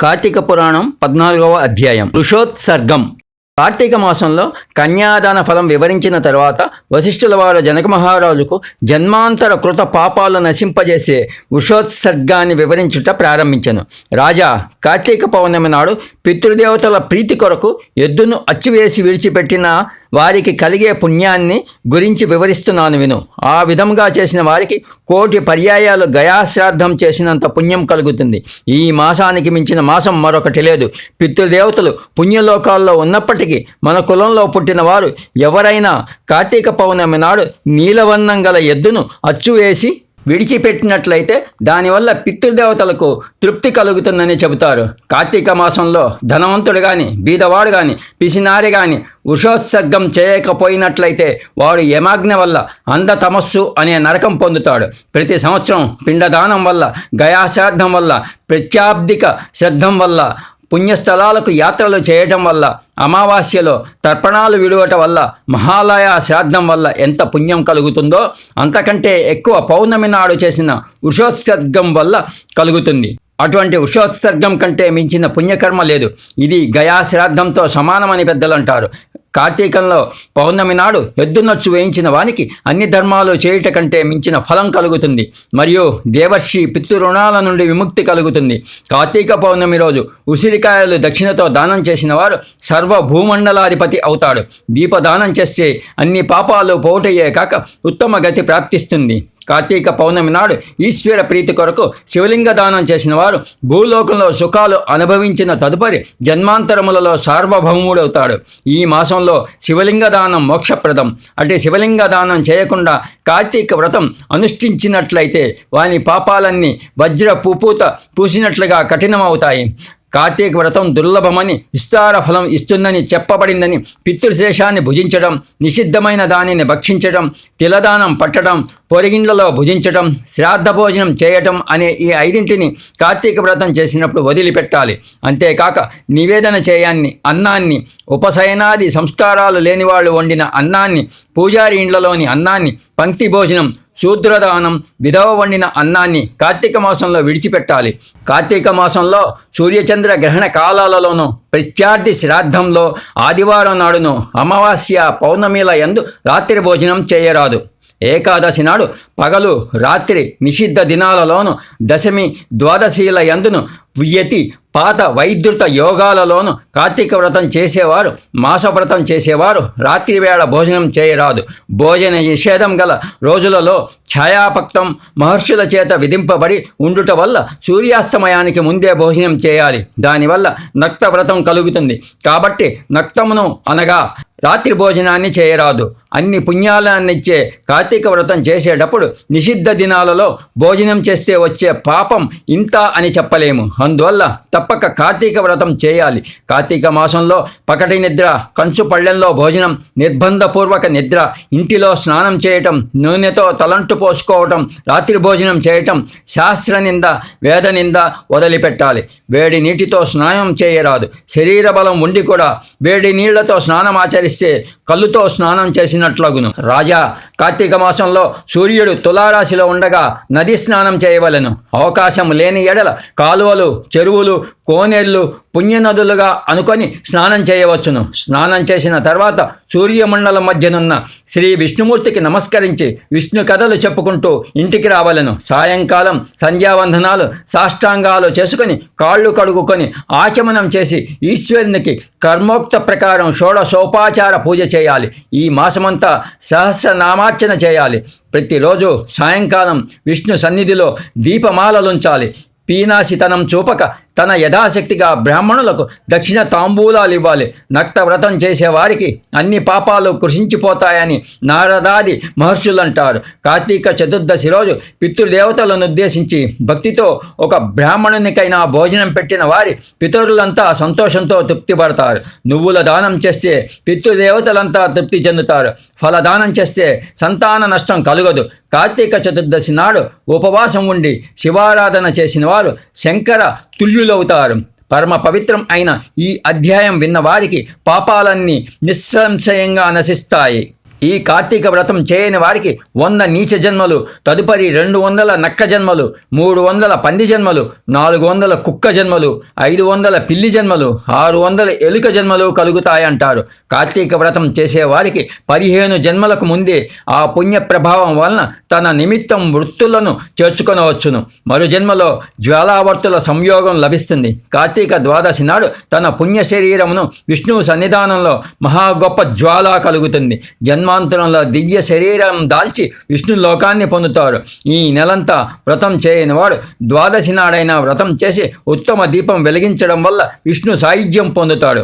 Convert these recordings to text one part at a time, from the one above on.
కార్తీక పురాణం పద్నాలుగవ అధ్యాయం. ఋషోత్సర్గం కార్తీక మాసంలో కన్యాదాన ఫలం వివరించిన తర్వాత వశిష్ఠుల వారు జనక మహారాజుకు జన్మాంతర కృత పాపాలు నశింపజేసే వృషోత్సర్గాన్ని వివరించుట ప్రారంభించను. రాజా కార్తీక పౌర్ణమి నాడు పితృదేవతల ప్రీతి కొరకు ఎద్దును అచ్చివేసి విడిచిపెట్టిన వారికి కలిగే పుణ్యాన్ని గురించి వివరిస్తున్నాను విను. ఆ విధంగా చేసిన వారికి కోటి పర్యాయాలు గయాశ్రాద్ధం చేసినంత పుణ్యం కలుగుతుంది. ఈ మాసానికి మించిన మాసం మరొకటి లేదు. పితృదేవతలు పుణ్యలోకాల్లో ఉన్నప్పటికీ మన కులంలో పుట్టిన వారు ఎవరైనా కార్తీక పౌర్ణమి నాడు నీలవర్ణం గల ఎద్దును అచ్చువేసి విడిచిపెట్టినట్లయితే దానివల్ల పితృదేవతలకు తృప్తి కలుగుతుందని చెబుతారు. కార్తీక మాసంలో ధనవంతుడు కానీ బీదవాడు కానీ పిసినారి కానీ ఉషోత్సర్గం చేయకపోయినట్లయితే వాడు యమాగ్న వల్ల అంధతమస్సు అనే నరకం పొందుతాడు. ప్రతి సంవత్సరం పిండదానం వల్ల గయాశ్రాద్ధం వల్ల ప్రత్యాబ్దిక శ్రద్ధం వల్ల పుణ్యస్థలాలకు యాత్రలు చేయటం వల్ల అమావాస్యలో తర్పణాలు విడువట వల్ల మహాలయ శ్రాద్ధం వల్ల ఎంత పుణ్యం కలుగుతుందో అంతకంటే ఎక్కువ పౌర్ణమి నాడు చేసిన ఉషోత్సర్గం వల్ల కలుగుతుంది. అటువంటి ఉషోత్సర్గం కంటే మించిన పుణ్యకర్మ లేదు. ఇది గయా శ్రాద్ధంతో సమానమని పెద్దలు అంటారు కార్తీకంలో పౌర్ణమి నాడు ఎద్దునొచ్చు వేయించిన వానికి అన్ని ధర్మాలు చేయుట కంటే మించిన ఫలం కలుగుతుంది. మరియు దేవర్షి పితృరుణాల నుండి విముక్తి కలుగుతుంది. కార్తీక పౌర్ణమి రోజు ఉసిరికాయలు దక్షిణతో దానం చేసిన వారు సర్వ భూమండలాధిపతి అవుతాడు. దీపదానం చేస్తే అన్ని పాపాలు పోటయ్యే కాక ఉత్తమ గతి ప్రాప్తిస్తుంది. కార్తీక పౌర్ణమి నాడు ఈశ్వర ప్రీతి కొరకు శివలింగ దానం చేసిన వారు భూలోకంలో సుఖాలు అనుభవించిన తదుపరి జన్మాంతరములలో సార్వభౌముడవుతాడు. ఈ మాసంలో శివలింగ దానం మోక్షప్రదం. అంటే శివలింగ దానం చేయకుండా కార్తీక వ్రతం అనుష్ఠించినట్లయితే వాని పాపాలన్నీ వజ్ర పుపూత పూసినట్లుగా కఠినమవుతాయి. కార్తీక వ్రతం దుర్లభమని విస్తార ఫలం ఇస్తుందని చెప్పబడిందని పితృశేషాన్ని భుజించడం నిషిద్ధమైన దానిని భక్షించడం తిలదానం పట్టడం పొరిగిండ్లలో భుజించడం శ్రాద్ధ భోజనం చేయటం అనే ఈ ఐదింటిని కార్తీక వ్రతం చేసినప్పుడు వదిలిపెట్టాలి. అంతేకాక నివేదన చేయాన్ని అన్నాన్ని ఉపశయనాది సంస్కారాలు లేనివాళ్ళు వండిన అన్నాన్ని పూజారి ఇండ్లలోని అన్నాన్ని పంక్తి భోజనం శూద్రదానం విధవ వండిన అన్నాన్ని కార్తీక మాసంలో విడిచిపెట్టాలి. కార్తీక మాసంలో సూర్యచంద్ర గ్రహణ కాలాలలోనూ ప్రత్యర్థి శ్రాద్ధంలో ఆదివారం నాడును అమావాస్య పౌర్ణమిల యందు రాత్రి భోజనం చేయరాదు. ఏకాదశి నాడు పగలు రాత్రి నిషిద్ధ దినాలలోను దశమి ద్వాదశీల యందును వ్యతి పాత వైద్యుత యోగాలలోను కార్తీక వ్రతం చేసేవారు మాసవ్రతం చేసేవారు రాత్రి వేళ భోజనం చేయరాదు. భోజన నిషేధం గల రోజులలో ఛాయాపక్తం మహర్షుల చేత విధింపబడి ఉండుట వల్ల సూర్యాస్తమయానికి ముందే భోజనం చేయాలి. దానివల్ల నక్త వ్రతం కలుగుతుంది. కాబట్టి నక్తమును అనగా రాత్రి భోజనాన్ని చేయరాదు. అన్ని పుణ్యాలనిచ్చే కార్తీక వ్రతం చేసేటప్పుడు నిషిద్ధ దినాలలో భోజనం చేస్తే వచ్చే పాపం ఇంత అని చెప్పలేము. అందువల్ల తప్పక కార్తీక వ్రతం చేయాలి. కార్తీక మాసంలో పకటి నిద్ర కంచు పళ్ళెంలో భోజనం నిర్బంధపూర్వక నిద్ర ఇంటిలో స్నానం చేయటం నూనెతో తలంటు పోసుకోవటం రాత్రి భోజనం చేయటం శాస్త్ర నింద వేద నింద వదిలిపెట్టాలి. వేడి నీటితో స్నానం చేయరాదు. శరీర బలం ఉండి కూడా వేడి నీళ్ళతో స్నానం ఆచరిస్తే కళ్ళుతో స్నానం చేసినట్లగును. రాజా కార్తీక మాసంలో సూర్యుడు తులారాశిలో ఉండగా నది స్నానం చేయవలెను. అవకాశం లేని ఎడల కాలువలు చెరువులు కోనేళ్ళు పుణ్యనదులుగా అనుకొని స్నానం చేయవచ్చును. స్నానం చేసిన తర్వాత సూర్యమండలం మధ్యనున్న శ్రీ విష్ణుమూర్తికి నమస్కరించి విష్ణు కథలు చెప్పుకుంటూ ఇంటికి రావలను. సాయంకాలం సంధ్యావందనాలు సాష్టాంగాలు చేసుకొని కాళ్ళు కడుగుకొని ఆచమనం చేసి ఈశ్వరునికి కర్మోక్త ప్రకారం షోడశోపాచార పూజ చేయాలి. ఈ మాసమంతా సహస్రనామార్చన చేయాలి. ప్రతిరోజు సాయంకాలం విష్ణు సన్నిధిలో దీపమాలలుంచాలి. పీనాసితనం చూపక తన యథాశక్తిగా బ్రాహ్మణులకు దక్షిణ తాంబూలాలు ఇవ్వాలి. నక్త వ్రతం చేసేవారికి అన్ని పాపాలు కృషించిపోతాయని నారదాది మహర్షులు అంటారు కార్తీక చతుర్దశి రోజు పితృదేవతలను ఉద్దేశించి భక్తితో ఒక బ్రాహ్మణునికైనా భోజనం పెట్టిన వారి పితరులంతా సంతోషంతో తృప్తి పడతారు నువ్వుల దానం చేస్తే పితృదేవతలంతా తృప్తి చెందుతారు. ఫలదానం చేస్తే సంతాన నష్టం కలుగదు. కార్తీక చతుర్దశి నాడు ఉపవాసం ఉండి శివారాధన చేసిన వారు శంకర తుల్యులవుతారు. పరమ పవిత్రం అయిన ఈ అధ్యాయం విన్న వారికి పాపాలన్నీ నిస్సంశయంగా నశిస్తాయి. ఈ కార్తీక వ్రతం చేయని వారికి వంద నీచ జన్మలు తదుపరి రెండు వందల నక్క జన్మలు మూడు వందల పంది జన్మలు నాలుగు వందల కుక్క జన్మలు ఐదు వందల పిల్లి జన్మలు ఆరు వందల ఎలుక జన్మలు కలుగుతాయంటారు. కార్తీక వ్రతం చేసేవారికి పదిహేను జన్మలకు ముందే ఆ పుణ్య ప్రభావం వలన తన నిమిత్తం వృత్తులను చేర్చుకొనవచ్చును. మరు జన్మలో జ్వాలావర్తుల సంయోగం లభిస్తుంది. కార్తీక ద్వాదశి నాడు తన పుణ్య శరీరమును విష్ణువు సన్నిధానంలో మహా గొప్ప జ్వాల కలుగుతుంది. జన్మాంతరంలో దివ్య శరీరం దాల్చి విష్ణు లోకాన్ని పొందుతారు. ఈ నెలంతా వ్రతం చేయని వాడు ద్వాదశి నాడైన వ్రతం చేసి ఉత్తమ దీపం వెలిగించడం వల్ల విష్ణు సాయుధ్యం పొందుతాడు.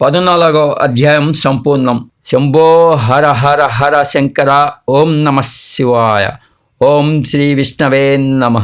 పద్నాలుగో అధ్యాయం సంపూర్ణం. శంభో హర హర హర శంకర ఓం నమ శివాయ. ఓం శ్రీ విష్ణవే నమ.